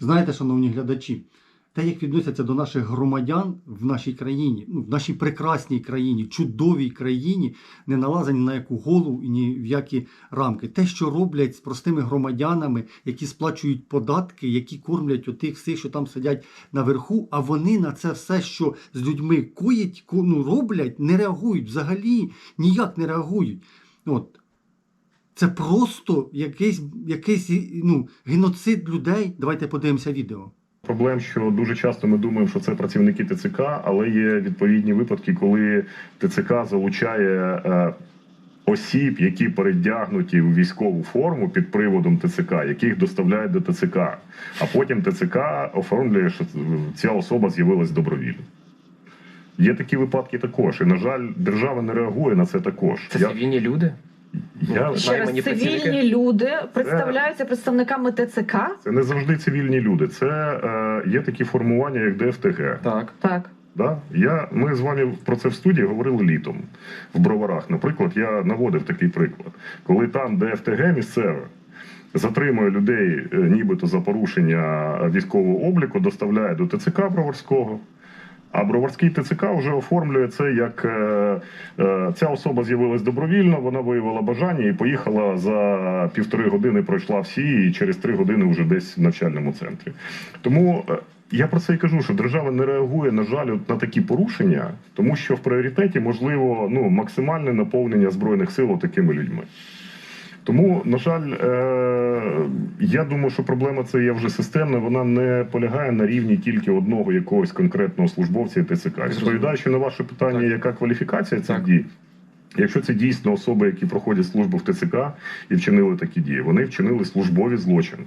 Знаєте, шановні глядачі, те, як відносяться до наших громадян в нашій країні, ну, в нашій прекрасній країні, чудовій країні, не налазить ні на яку голову і ні в які рамки. Те, що роблять з простими громадянами, які сплачують податки, які кормлять отих всіх, що там сидять наверху, а вони на це все, що з людьми коять, ну, роблять, не реагують взагалі ніяк не реагують. От. Це просто якийсь, якийсь ну, геноцид людей. Давайте подивимося відео. Проблем, що дуже часто ми думаємо, що це працівники ТЦК, але є відповідні випадки, коли ТЦК залучає е, осіб, які передягнуті у військову форму під приводом ТЦК, яких доставляють до ТЦК. А потім ТЦК оформлює, що ця особа з'явилась добровільно. Є такі випадки також. І, на жаль, держава не реагує на це також. Це Я, цивільні люди. Я, Ще раз цивільні працівники? люди представляються представниками ТЦК. це не завжди цивільні люди. Це е, є такі формування, як ДФТГ. Так. Так. Да? Я, ми з вами про це в студії говорили літом в броварах. Наприклад, я наводив такий приклад, коли там ДФТГ місцеве затримує людей, е, нібито за порушення військового обліку, доставляє до ТЦК Броварського. А Броварський ТЦК вже оформлює це як е, е, ця особа з'явилась добровільно, вона виявила бажання і поїхала за півтори години, пройшла всі, і через три години вже десь в навчальному центрі. Тому е, я про це і кажу, що держава не реагує, на жаль, на такі порушення, тому що в пріоритеті можливо ну, максимальне наповнення збройних сил такими людьми. Тому, на жаль, е, я думаю, що проблема це є вже системна. Вона не полягає на рівні тільки одного якогось конкретного службовця і ТЦК. Відповідаючи на ваше питання, Так. яка кваліфікація цих дій? Якщо це дійсно особи, які проходять службу в ТЦК і вчинили такі дії, вони вчинили службові злочини.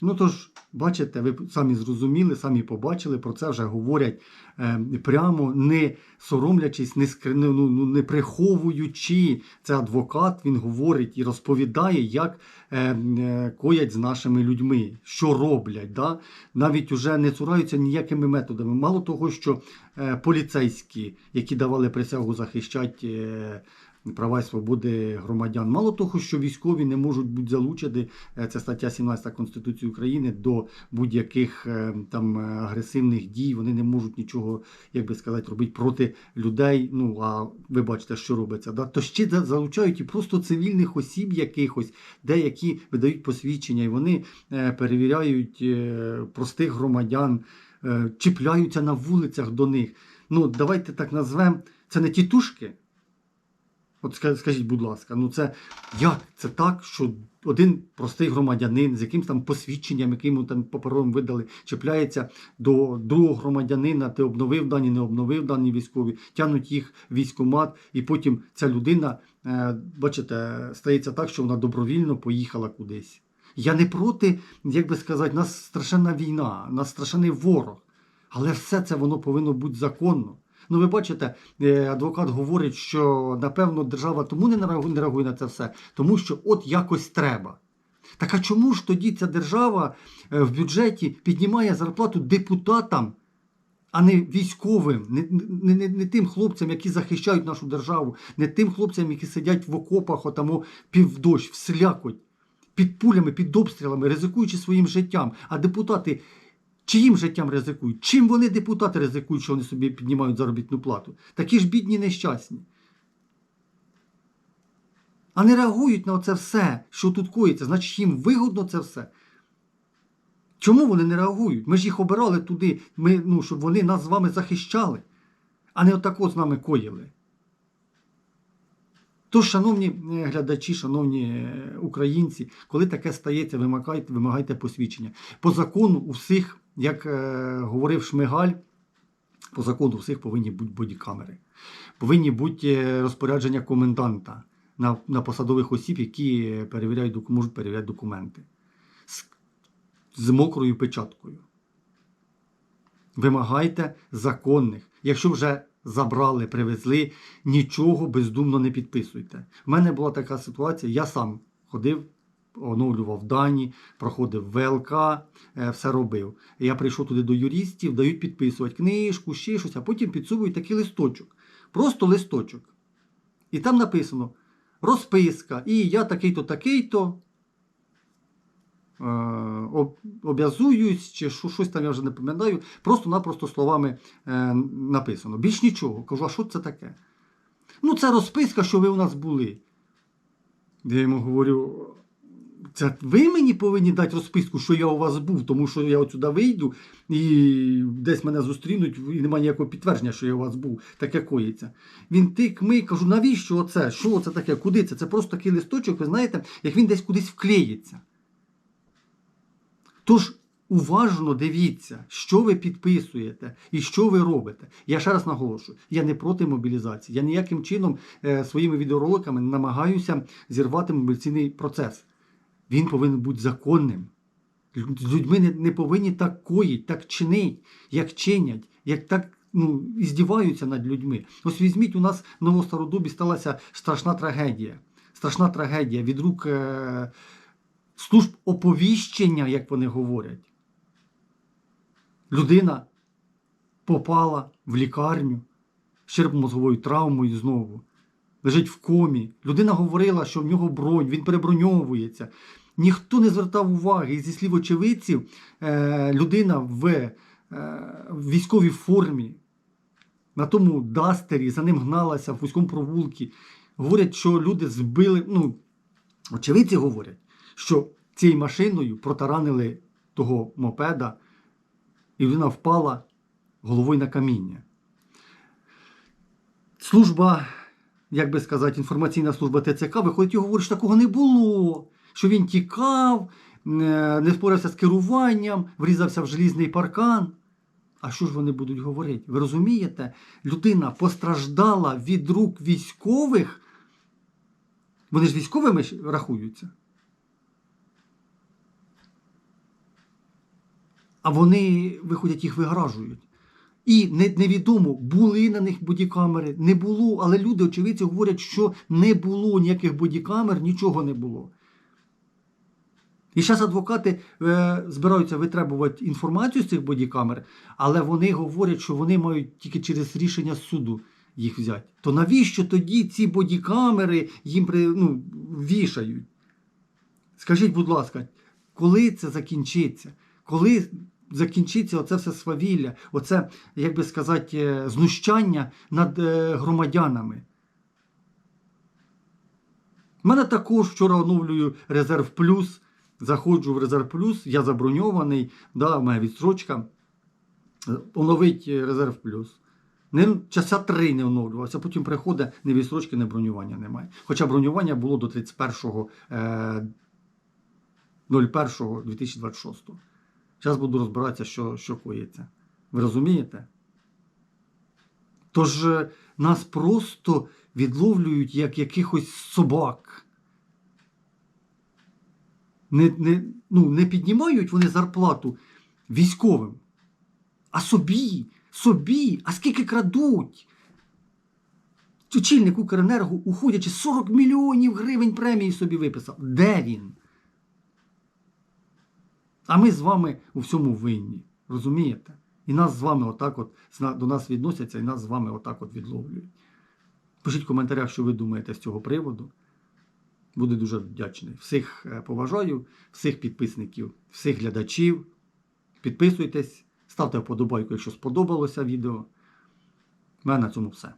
Ну тож, бачите, ви самі зрозуміли, самі побачили, про це вже говорять е, прямо, не соромлячись, не, скри, ну, ну, ну, не приховуючи. Це адвокат, він говорить і розповідає, як е, е, коять з нашими людьми, що роблять. Да? Навіть уже не цураються ніякими методами. Мало того, що е, поліцейські, які давали присягу захищати. Права і свободи громадян. Мало того, що військові не можуть бути залучені, е, це стаття 17 Конституції України, до будь-яких е, там е, агресивних дій. Вони не можуть нічого, як би сказати, робити проти людей. Ну а ви бачите, що робиться. Да? То ще залучають і просто цивільних осіб якихось, деякі видають посвідчення, і вони перевіряють простих громадян, чіпляються на вулицях до них. Ну, давайте так назвемо. Це не тітушки. От скажіть, будь ласка, ну це як це так, що один простий громадянин з якимось там посвідченням, яким йому там паперовим видали, чіпляється до другого громадянина, ти обновив дані, не обновив дані військові, тянуть їх в військкомат, і потім ця людина, е, бачите, стається так, що вона добровільно поїхала кудись. Я не проти, як би сказати, нас страшенна війна, нас страшенний ворог. Але все це воно повинно бути законно. Ну, ви бачите, е, адвокат говорить, що напевно держава тому не реагує, на це все, тому що от якось треба. Так а чому ж тоді ця держава е, в бюджеті піднімає зарплату депутатам, а не військовим, не, не, не, не тим хлопцям, які захищають нашу державу, не тим хлопцям, які сидять в окопах, отамо півдощ, вслякоть, під пулями, під обстрілами, ризикуючи своїм життям. А депутати чиїм життям ризикують? Чим вони депутати ризикують, що вони собі піднімають заробітну плату? Такі ж бідні нещасні. А не реагують на це все, що тут коїться, значить їм вигодно це все. Чому вони не реагують? Ми ж їх обирали туди, ми, ну, щоб вони нас з вами захищали, а не отако з нами коїли. Тож, шановні е, глядачі, шановні е, українці, коли таке стається, вимагайте, вимагайте посвідчення. По закону у всіх, як е, говорив Шмигаль, по закону всіх повинні бути бодікамери. Повинні бути е, розпорядження коменданта на, на посадових осіб, які е, перевіряють, можуть перевіряти документи з, з мокрою печаткою. Вимагайте законних. Якщо вже забрали, привезли, нічого бездумно не підписуйте. У мене була така ситуація, я сам ходив, оновлював дані, проходив ВЛК, е, все робив. Я прийшов туди до юристів, дають підписувати книжку, ще щось, а потім підсовують такий листочок. Просто листочок. І там написано розписка, і я такий-то, такий-то. е, обязуюсь, чи щось там я вже не пам'ятаю, просто-напросто словами е, написано. Більш нічого. Кажу, а що це таке? Ну, це розписка, що ви у нас були. Я йому говорю, це ви мені повинні дати розписку, що я у вас був, тому що я отсюди вийду і десь мене зустрінуть, і немає ніякого підтвердження, що я у вас був, таке коїться. Він тик, ми, кажу, навіщо оце? Що це таке? Куди це? Це просто такий листочок, ви знаєте, як він десь кудись вклеїться. Тож уважно дивіться, що ви підписуєте і що ви робите. Я ще раз наголошую, я не проти мобілізації. Я ніяким чином е, своїми відеороликами намагаюся зірвати мобілізаційний процес. Він повинен бути законним. З людьми не, не повинні так коїть, так чинить, як чинять, як так ну, іздіваються над людьми. Ось візьміть, у нас в Новостародубі сталася страшна трагедія. Страшна трагедія від рук е, служб оповіщення, як вони говорять. Людина попала в лікарню з черепно-мозговою травмою знову. Лежить в комі. Людина говорила, що в нього бронь, він переброньовується. Ніхто не звертав уваги. І зі слів очевидців, е, людина в, е, в військовій формі, на тому дастері, за ним гналася в вузькому провулці. Говорять, що люди збили. Ну, очевидці говорять, що цією машиною протаранили того мопеда, і людина впала головою на каміння. Служба, як би сказати, інформаційна служба ТЦК виходить і говорить, що такого не було, що він тікав, не впорався з керуванням, врізався в желізний паркан. А що ж вони будуть говорити? Ви розумієте? Людина постраждала від рук військових. Вони ж військовими рахуються. А вони виходять, їх вигражують. І невідомо, були на них бодікамери, не було, але люди, очевидці, говорять, що не було ніяких бодікамер, нічого не було. І зараз адвокати е, збираються витребувати інформацію з цих бодікамер, але вони говорять, що вони мають тільки через рішення суду їх взяти. То навіщо тоді ці бодікамери їм при, ну, вішають? Скажіть, будь ласка, коли це закінчиться? Коли закінчиться оце все свавілля, оце, як би сказати, е, знущання над е, громадянами? У мене також вчора оновлюю резерв плюс. Заходжу в резерв плюс, я заброньований, да, у мене відстрочка. Е, Оновить е, резерв плюс. Не, часа три не оновлювався, потім приходить ні відстрочки, ні бронювання немає. Хоча бронювання було до 31 е, 01.2026. Зараз буду розбиратися, що, що коїться. Ви розумієте? Тож е, нас просто відловлюють як якихось собак. Не, не, ну, не піднімають вони зарплату військовим, а собі, собі, а скільки крадуть. Очільник Укренерго, уходячи 40 мільйонів гривень премії собі виписав. Де він? А ми з вами у всьому винні. Розумієте? І нас з вами отак от до нас відносяться, і нас з вами отак от відловлюють. Пишіть в коментарях, що ви думаєте з цього приводу. Буду дуже вдячний. Всіх е, поважаю, всіх підписників, всіх глядачів. Підписуйтесь, ставте вподобайку, якщо сподобалося відео. У мене на цьому все.